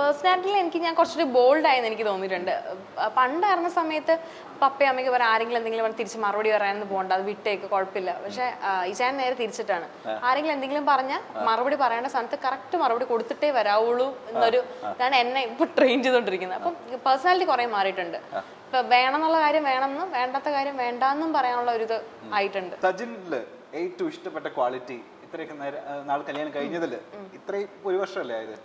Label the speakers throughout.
Speaker 1: പേഴ്സണാലിറ്റിയിൽ എനിക്ക് ഞാൻ കുറച്ചൊരു ബോൾഡ് ആയെന്ന് എനിക്ക് തോന്നിയിട്ടുണ്ട്. പണ്ടായിരുന്ന സമയത്ത് പപ്പയും അമ്മയ്ക്ക് പറയാം ആരെങ്കിലും എന്തെങ്കിലും പറഞ്ഞ് തിരിച്ച് മറുപടി പറയാനൊന്നും പോകണ്ട അത് വിട്ടേക്ക് കുഴപ്പമില്ല. പക്ഷെ ഇശാൻ നേരെ തിരിച്ചിട്ടാണ്. ആരെങ്കിലും എന്തെങ്കിലും പറഞ്ഞാൽ മറുപടി പറയേണ്ട സ്ഥാനത്ത് കറക്റ്റ് മറുപടി കൊടുത്തിട്ടേ വരാവുള്ളൂ എന്നൊരു ഇതാണ് എന്നെ ഇപ്പൊ ട്രെയിൻ ചെയ്തുകൊണ്ടിരിക്കുന്നത് അപ്പം പേഴ്സണാലിറ്റി കുറെ മാറിയിട്ടുണ്ട്. ഇപ്പൊ വേണം എന്നുള്ള കാര്യം വേണമെന്നും വേണ്ടാത്ത കാര്യം വേണ്ടാന്നും പറയാനുള്ള ഒരു ഇത് ആയിട്ടുണ്ട്.
Speaker 2: സജിനിൽ ഏറ്റവും ഇഷ്ടപ്പെട്ട ക്വാളിറ്റി ഇത്രയൊക്കെ നേരം നാളെ നാൾ കല്യാണം കഴിഞ്ഞതിൽ ഇത്രയും ഒരു വർഷമല്ലേ ആയത്?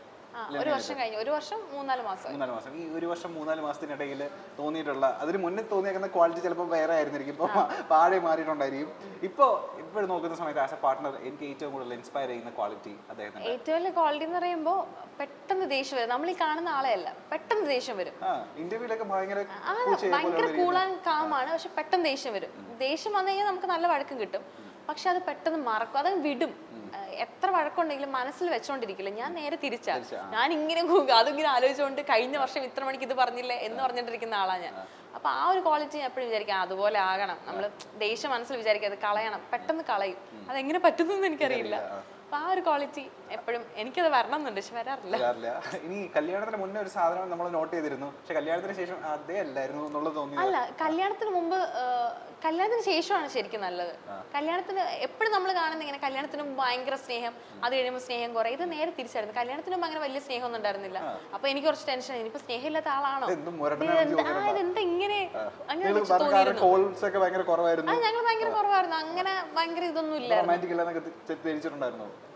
Speaker 1: ഒരു വർഷം കഴിഞ്ഞു. ഒരു വർഷം മൂന്നാൽ മാസം.
Speaker 2: മൂന്നാൽ മാസം. ഈ ഒരു വർഷം മൂന്നാൽ മാസത്തിനിടയിൽ തോന്നിയിട്ടുള്ള അതിന് മുന്നേ തോന്നിയേക്കുന്ന ക്വാളിറ്റി ചിലപ്പോൾ വേറെ ആയിരുന്നിരിക്കും. ഇപ്പോൾ പാടെ മാറിയിട്ടുണ്ടായിരിക്കും. ഇപ്പോൾ ഇപ്പോൾ നോക്കുന്ന സമയത്ത് ആസ് എ പാർട്ട്ണർ എനിക്ക് ഏറ്റവും കൂടുതൽ ഇൻസ്പയർ ചെയ്യുന്ന ക്വാളിറ്റി അദ്ദേഹത്തിന്
Speaker 1: ഏറ്റവും വലിയ ക്വാളിറ്റി എന്ന് പറയുമ്പോൾ പെട്ടെന്ന് ദേഷ്യം വരും. നമ്മൾ ഈ കാണുന്ന ആളെയല്ല. പെട്ടെന്ന് ദേഷ്യം വരും.
Speaker 2: ഇന്റർവ്യൂലൊക്കെ ഭയങ്കര
Speaker 1: ഭയങ്കര കൂളാൻ കാമാണ് പക്ഷെ പെട്ടെന്ന് ദേഷ്യം വരും. ദേഷ്യം വന്നു കഴിഞ്ഞാൽ നമുക്ക് നല്ല വഴക്കം കിട്ടും. പക്ഷെ അത് പെട്ടെന്ന് മറക്കും. അത് വിടും. എത്ര വഴക്കുണ്ടെങ്കിലും മനസ്സിൽ വെച്ചോണ്ടിരിക്കില്ല. ഞാൻ നേരെ തിരിച്ചാ. ഞാൻ ഇങ്ങനെ അതിങ്ങനെ ആലോചിച്ചുകൊണ്ട് കഴിഞ്ഞ വർഷം ഇത്ര മണിക്ക് ഇത് പറഞ്ഞില്ലേ എന്ന് പറഞ്ഞിട്ടിരിക്കുന്ന ആളാ ഞാൻ. അപ്പൊ ആ ഒരു ക്വാളിറ്റി ഞാൻ എപ്പോഴും വിചാരിക്കാം അതുപോലെ ആകണം. നമ്മൾ ദേഷ്യം മനസ്സിൽ വിചാരിക്കുക അത് കളയണം പെട്ടെന്ന് കളയും. അതെങ്ങനെ പറ്റുന്നു എനിക്കറിയില്ല. അപ്പൊ ആ ഒരു ക്വാളിറ്റി എപ്പോഴും എനിക്കത് വരണം എന്നുണ്ട് പക്ഷെ വരാറില്ല.
Speaker 2: ഇനി കല്യാണത്തിന് മുന്നേ ഒരു സാധനം നമ്മൾ നോട്ട് ചെയ്തിരുന്നു. പക്ഷെ കല്യാണത്തിന് ശേഷം അതേ അല്ലായിരുന്നു എന്നുള്ളത് തോന്നി
Speaker 1: അല്ല കല്യാണത്തിന് മുമ്പ് കല്യാണത്തിന് ശേഷമാണ് ശരിക്കും നല്ലത്. കല്യാണത്തിന് എപ്പോഴും നമ്മൾ കാണുന്ന ഇങ്ങനെ കല്യാണത്തിന് മുമ്പ് ഭയങ്കര സ്നേഹം അത് കഴിയുമ്പോൾ സ്നേഹം കുറേ ഇത് നേരെ തിരിച്ചായിരുന്നു. കല്യാണത്തിന് മുമ്പ് അങ്ങനെ വലിയ സ്നേഹമൊന്നും ഉണ്ടായിരുന്നില്ല. അപ്പൊ എനിക്ക് കുറച്ച് ടെൻഷൻ ഇനിയിപ്പോ സ്നേഹമില്ലാത്ത ആളാണോ? ഇതെന്താ അങ്ങനെ
Speaker 2: കോൾസ് ഒക്കെ ഭയങ്കര കുറവായിരുന്നു.
Speaker 1: ഞങ്ങൾ ഭയങ്കര കുറവായിരുന്നു. അങ്ങനെ ഭയങ്കര ഇതൊന്നും ഇല്ല
Speaker 2: റൊമാന്റിക് ഇല്ലെന്നൊക്കെ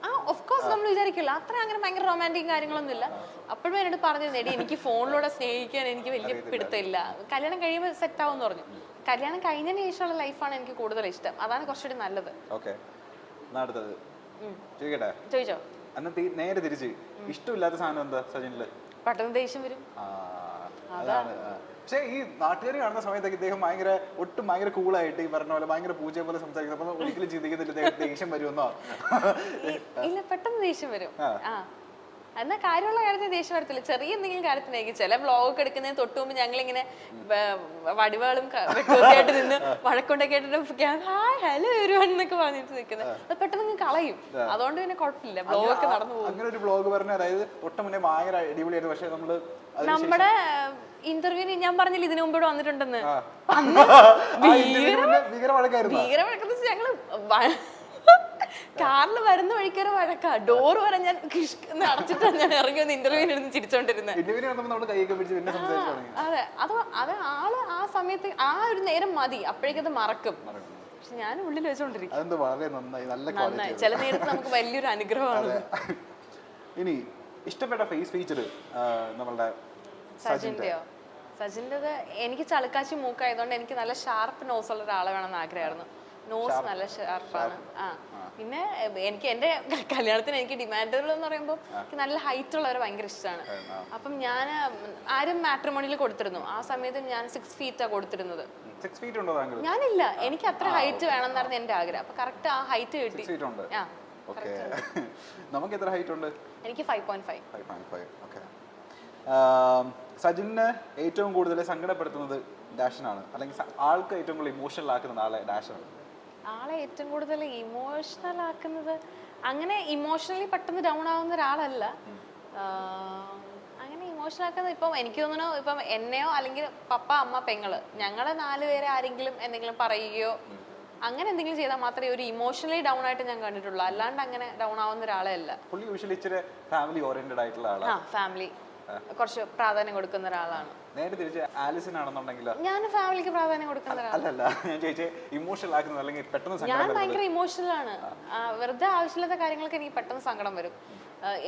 Speaker 1: ആ ഓഫ് കോഴ്സ് നമ്മൾ വിചാരിക്കില്ല. അത്ര അങ്ങനെ ഭയങ്കര റൊമാന്റിക് കാര്യങ്ങളൊന്നും ഇല്ല അപ്പോഴും എന്നോട് പറഞ്ഞു എടി എനിക്ക് ഫോണിലൂടെ സ്നേഹിക്കാൻ എനിക്ക് വലിയ പിടുത്തമില്ല. കല്യാണം കഴിയുമ്പോൾ സെറ്റ് ആവും എന്ന് പറഞ്ഞു. കല്യാണം കഴിഞ്ഞതിന് ശേഷമുള്ള ലൈഫാണ് എനിക്ക് കൂടുതൽ ഇഷ്ടം. അതാണ് കുറച്ചുകൂടി നല്ലത്. ചോദിച്ചോ?
Speaker 2: നേരെ തിരിച്ച്. ഇഷ്ടമില്ലാത്ത സാധനം എന്താ സജിനിൽ?
Speaker 1: പെട്ടെന്ന് ദേഷ്യം വരും.
Speaker 2: അതാണ്. പക്ഷേ ഈ നാട്ടുകാർ കാണുന്ന സമയത്തൊക്കെ ഇദ്ദേഹം ഭയങ്കര ഒട്ടും ഭയങ്കര കൂളായിട്ട് ഈ പറഞ്ഞ പോലെ ഭയങ്കര പൂജ പോലെ സംസാരിക്കുന്നത് അപ്പൊ ഒരിക്കലും ചിന്തിക്കുന്നില്ല ഇദ്ദേഹം ദേഷ്യം വരുമെന്നോ?
Speaker 1: ഇല്ല പെട്ടെന്ന് ദേഷ്യം വരും. എന്നാ കാര്യമുള്ള കാര്യത്തിന് ദേഷ്യം വരത്തില്ല. ചെറിയ എന്തെങ്കിലും കാര്യത്തിനായിരിക്കും ചില വ്ളോഗൊക്കെ എടുക്കുന്നതിന് തൊട്ട് മുമ്പ് ഞങ്ങൾ ഇങ്ങനെ വടിവാളും ആയിട്ട് നിന്ന് വഴക്കൊണ്ടൊക്കെ ആയിട്ട് ഹായ് ഹലോ എവരിവൺ എന്നൊക്കെ പറഞ്ഞിട്ട് നിൽക്കുന്നത്. അത് പെട്ടെന്ന് കളയും. അതുകൊണ്ട് പിന്നെ കുഴപ്പമില്ല. വ്ളോഗ് ഒക്കെ നടന്നു പോകും.
Speaker 2: അങ്ങനെ ഒരു ബ്ലോഗ് പറഞ്ഞ അതായത് തൊട്ട് മുന്നേ ഭയങ്കര അടിപൊളിയായിരുന്നു പക്ഷെ നമ്മൾ
Speaker 1: നമ്മുടെ ഇന്റർവ്യൂവിന് ഞാൻ പറഞ്ഞില്ല ഇതിനു മുമ്പ് ഇവിടെ വന്നിട്ടുണ്ടെന്ന്? അന്ന്
Speaker 2: ഭീകര
Speaker 1: ഭീകര വഴക്കെന്ന് വെച്ചാൽ ഞങ്ങൾ കാറിൽ വരുന്ന വഴിക്കൊരു വഴക്കാ. ഡോർ വരെ ഞാൻ അടച്ചിട്ടാണ് ഞാൻ ഇറങ്ങി വന്ന് ഇന്റർവ്യൂവിന് ഇരുന്ന് ചിരിച്ചോണ്ടിരുന്നത്
Speaker 2: നമ്മൾ കൈയൊക്കെ പിടിച്ച് പിന്നെ സംസാരിച്ചു തുടങ്ങി.
Speaker 1: അതെ. അത് അത് ആൾ ആ സമയത്ത് ആ ഒരു നേരം മതി. അപ്പോഴേക്കത് മറക്കും. പക്ഷെ ഞാൻ ഉള്ളിൽ വെച്ചോണ്ടിരിക്കും.
Speaker 2: അതെന്ത് വളരെ നന്നായി. നല്ല ക്വാളിറ്റി
Speaker 1: നന്നായി ചില നേരത്ത് നമുക്ക് വലിയൊരു അനുഗ്രഹമാണ്.
Speaker 2: ഇനി ഇഷ്ടപ്പെട്ട ഫേസ് ഫീച്ചർ നമ്മളുടെ
Speaker 1: സജിന്റെയോ? സജിന്റേത് എനിക്ക് ചളുക്കാച്ചി മൂക്കായതുകൊണ്ട് എനിക്ക് നല്ല ഷാർപ്പ് നോസ് ഉള്ള ഒരാളെ വേണമെന്ന് ആഗ്രഹമായിരുന്നു. നോസ് നല്ല ഷാർപ്പാണ് ആ. പിന്നെ എനിക്ക് എന്റെ കല്യാണത്തിന് എനിക്ക് ഡിമാൻഡുകൾ എന്ന് പറയുമ്പോൾ എനിക്ക് നല്ല ഹൈറ്റ് ഉള്ളവരെ ഭയങ്കര ഇഷ്ടമാണ്. അപ്പം ഞാൻ ആരും മാട്രിമോണിയിൽ കൊടുത്തിരുന്നു. ആ സമയത്ത് ഞാൻ സിക്സ് ഫീറ്റാണ് കൊടുത്തിരുന്നത്. ഞാനില്ല. എനിക്ക് അത്ര ഹൈറ്റ് വേണം എന്നായിരുന്നു എന്റെ ആഗ്രഹം. അപ്പൊ കറക്റ്റ് ആ ഹൈറ്റ് കിട്ടി.
Speaker 2: നമുക്ക് എത്ര ഹൈറ്റ് ഉണ്ട്?
Speaker 1: എനിക്ക് five point five
Speaker 2: five point five okay സജിനെ ഏറ്റവും കൂടുതൽ സങ്കടപ്പെടുത്തുന്നത് ഡാഷനാണ്. അല്ലെങ്കിൽ ആൾക്ക് ഏറ്റവും കൂടുതൽ ഇമോഷണൽ ആക്കുന്നത് ആളെ ഡാഷനാണ്.
Speaker 1: ആളെ ഏറ്റവും കൂടുതൽ ഇമോഷണൽ ആക്കുന്നത് അങ്ങനെ ഇമോഷണലി പെട്ടെന്ന് ഡൗൺ ആവുന്ന ഒരാളല്ല. അങ്ങനെ ഇമോഷണൽ ആക്കുന്നത് ഇപ്പം എനിക്ക് തോന്നുന്നു ഇപ്പം എന്നെയോ അല്ലെങ്കിൽ പപ്പ അമ്മ പെങ്ങൾ ഞങ്ങളെ നാലുപേരെ ആരെങ്കിലും എന്തെങ്കിലും പറയുകയോ അങ്ങനെ എന്തെങ്കിലും ചെയ്താൽ മാത്രമേ ഒരു ഇമോഷണലി ഡൗൺ ആയിട്ട് ഞാൻ കണ്ടിട്ടുള്ളൂ. അല്ലാണ്ട് അങ്ങനെ ഡൗൺ ആവുന്ന ഒരാളെ അല്ല.
Speaker 2: ഫാമിലി ഓറിയന്റഡ് ആയിട്ടുള്ള
Speaker 1: ആ ഫാമിലി കുറച്ച് പ്രാധാന്യം കൊടുക്കുന്ന ഒരാളാണ്.
Speaker 2: നേരെ തിരിച്ച് ആലിസൺ ആണെന്നുണ്ടെങ്കിൽ
Speaker 1: ഞാൻ ഫാമിലിക്ക് പ്രാധാന്യം കൊടുക്കുന്ന
Speaker 2: അല്ലല്ല ഞാൻ ചോദിച്ചേ ഇമോഷണൽ ആക്കുന്നത് അല്ലെങ്കിൽ പെട്ടെന്ന്
Speaker 1: ഞാൻ ഭയങ്കര ഇമോഷണൽ ആണ്. വെറുതെ ആവശ്യമില്ലാത്ത കാര്യങ്ങൾക്ക് എനിക്ക് പെട്ടെന്ന് സങ്കടം വരും.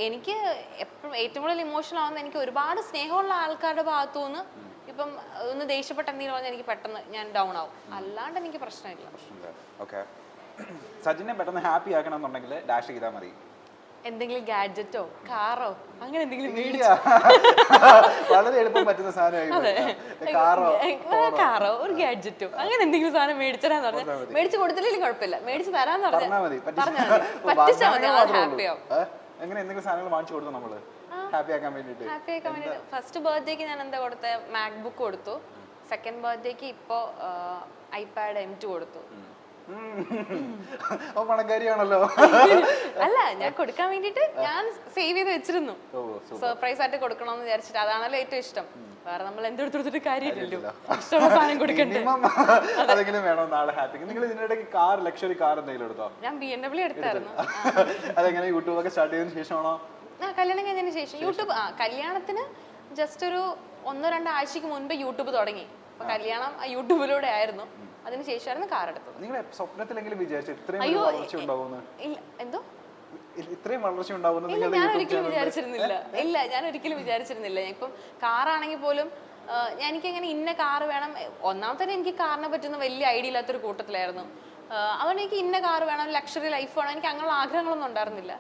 Speaker 1: എനിക്ക് എപ്പോഴും ഏറ്റവും കൂടുതൽ ഇമോഷണൽ ആവുന്ന എനിക്ക് ഒരുപാട് സ്നേഹമുള്ള ആൾക്കാരുടെ ഭാഗത്തു നിന്ന് ഇപ്പം ഒന്ന് ദേഷ്യപ്പെട്ട എന്തെങ്കിലും പറഞ്ഞാൽ എനിക്ക് പെട്ടെന്ന് ഞാൻ ഡൗൺ ആവും. അല്ലാണ്ട് എനിക്ക് പ്രശ്നമില്ല.
Speaker 2: സജിനെ പെട്ടെന്ന് ഹാപ്പി ആക്കണം എന്നുണ്ടെങ്കിൽ ഡാഷ് ചെയ്താൽ മതി.
Speaker 1: എന്തെങ്കിലും ഗാഡ്ജറ്റോ കാറോ അങ്ങനെ എന്തെങ്കിലും
Speaker 2: വളരെ എളുപ്പം പറ്റുന്ന സാധനമായി കാറോ
Speaker 1: കാറോ ഒരു ഗാഡ്ജറ്റോ അങ്ങനെ എന്തെങ്കിലും സാധനം മേടിച്ചതാന്ന് പറഞ്ഞാൽ മേടിച്ചു കൊടുത്തില്ലെങ്കിലും കുഴപ്പമില്ല. മേടിച്ച് തരാന്ന്
Speaker 2: പറഞ്ഞാൽ
Speaker 1: പറഞ്ഞാൽ
Speaker 2: മതി.
Speaker 1: പറഞ്ഞാൽ പറ്റിച്ചാൽ മതി. ആൾ ഹാപ്പി ആവും
Speaker 2: എങ്ങനെ എന്തെങ്കിലും സാധനങ്ങൾ വാങ്ങിച്ചു കൊടുത്തു നമ്മൾ? ഹാപ്പി ആക്കാൻ വേണ്ടിട്ട്
Speaker 1: ഹാപ്പി ആക്കാൻ വേണ്ടിട്ട് ഫസ്റ്റ് ബർത്ത്ഡേക്ക് ഞാൻ എന്താ കൊടുത്ത? മാക്ബുക്ക് കൊടുത്തു. സെക്കൻഡ് ബർത്ത്ഡേക്ക് ഇപ്പോ ഐപാഡ് എം ടു കൊടുത്തു.
Speaker 2: പണക്കാരിയാണല്ലോ.
Speaker 1: അല്ല ഞാൻ കൊടുക്കാൻ വേണ്ടിട്ട് ഞാൻ സേവ് ചെയ്ത് വെച്ചിരുന്നു. സർപ്രൈസ് ആയിട്ട് കൊടുക്കണമെന്ന് വിചാരിച്ചിട്ട് അതാണല്ലോ ഏറ്റവും ഇഷ്ടം. വേറെ നമ്മൾ എന്തെടുത്തെടുത്തിട്ട് കാര്യമില്ലല്ലോ. ഇഷ്ടമുള്ള സാധനം കൊടുക്കണ്ടേ?
Speaker 2: അതെങ്കിലും വേണോ നാളെ ഹാപ്പി നിങ്ങൾ ഇതിനിടയ്ക്ക് കാർ ലക്ഷറി കാർ എന്തെങ്കിലും എടുത്തോ?
Speaker 1: ഞാൻ ബി എം ഡബ്ല്യൂ എടുത്തായിരുന്നു.
Speaker 2: അതെങ്ങനെ യൂട്യൂബ് ഒക്കെ സ്റ്റാർട്ട് ചെയ്തതിനു ശേഷമാണോ?
Speaker 1: ആ കല്യാണം കഴിഞ്ഞതിന് ശേഷം. യൂട്യൂബ് ആ കല്യാണത്തിന് ജസ്റ്റ് ഒരു ഒന്നോ രണ്ടോ ആഴ്ചക്ക് മുൻപ് യൂട്യൂബ് തുടങ്ങി. അപ്പൊ കല്യാണം യൂട്യൂബിലൂടെ ആയിരുന്നു. അതിന് ശേഷമായിരുന്നു കാർ എടുത്തത്.
Speaker 2: നിങ്ങൾ സ്വപ്നത്തിലെങ്കിലും വിചാരിച്ചു ഇത്രയും
Speaker 1: അയ്യോ,
Speaker 2: വലിയ വളർച്ച ഉണ്ടാവുമെന്ന്?
Speaker 1: ഇല്ല എന്തോ?
Speaker 2: ഇത്രയും വളർച്ച ഉണ്ടാവുമെന്ന്
Speaker 1: ഇല്ല ഞാൻ ഒരിക്കലും വിചാരിച്ചിരുന്നില്ല. ഇല്ല ഞാൻ ഒരിക്കലും വിചാരിച്ചിരുന്നില്ല ഇപ്പം കാറാണെങ്കിൽ പോലും ഞാൻ എനിക്ക് എനിക്കങ്ങനെ ഇന്ന കാർ വേണം? ഒന്നാമത്തെ എനിക്ക് കാറിനെ പറ്റുന്ന വലിയ ഐഡിയ ഇല്ലാത്തൊരു കൂട്ടത്തിലായിരുന്നു. അതുകൊണ്ട് എനിക്ക് ഇന്ന കാറ് വേണം ലക്ഷറി ലൈഫ് വേണം എനിക്ക് അങ്ങനെയുള്ള ആഗ്രഹങ്ങളൊന്നും ഉണ്ടായിരുന്നില്ല.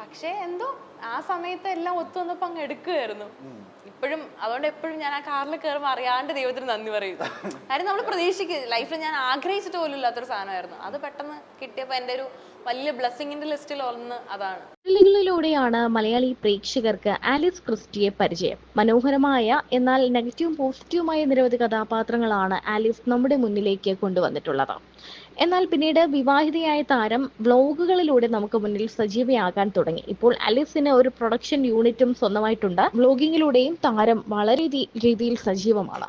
Speaker 1: പക്ഷേ എന്തോ ആ സമയത്ത് എല്ലാം ഒത്തു വന്നപ്പോൾ അങ്ങ് എടുക്കുകയായിരുന്നു ഇപ്പോഴും അതുകൊണ്ട് എപ്പോഴും ഞാൻ ആ കാറിൽ കയറുമ്പോൾ അറിയാണ്ട് ദൈവത്തിന് നന്ദി പറയും. കാര്യം നമ്മൾ പ്രതീക്ഷിക്കും ലൈഫിൽ ഞാൻ ആഗ്രഹിച്ചിട്ട് പോലും ഇല്ലാത്തൊരു സാധനമായിരുന്നു. അത് പെട്ടെന്ന് കിട്ടിയപ്പോൾ എന്റെ ഒരു വലിയ ബ്ലെസ്സിങ്ങിന്റെ ലിസ്റ്റിൽ ഒന്ന് അതാണ്. ിലൂടെയാണ്
Speaker 3: മലയാളി പ്രേക്ഷകർക്ക് ആലിസ് ക്രിസ്റ്റിയെ പരിചയം. മനോഹരമായ എന്നാൽ നെഗറ്റീവും പോസിറ്റീവുമായ നിരവധി കഥാപാത്രങ്ങളാണ് ആലിസ് നമ്മുടെ മുന്നിലേക്ക് കൊണ്ടുവന്നിട്ടുള്ളത്. എന്നാൽ പിന്നീട് വിവാഹിതയായ താരം വ്ലോഗുകളിലൂടെ നമുക്ക് മുന്നിൽ സജീവയാകാൻ തുടങ്ങി. ഇപ്പോൾ ആലിസിന് ഒരു പ്രൊഡക്ഷൻ യൂണിറ്റും സ്വന്തമായിട്ടുണ്ട്. വ്ലോഗിങ്ങിലൂടെയും താരം വളരെ രീതിയിൽ സജീവമാണ്.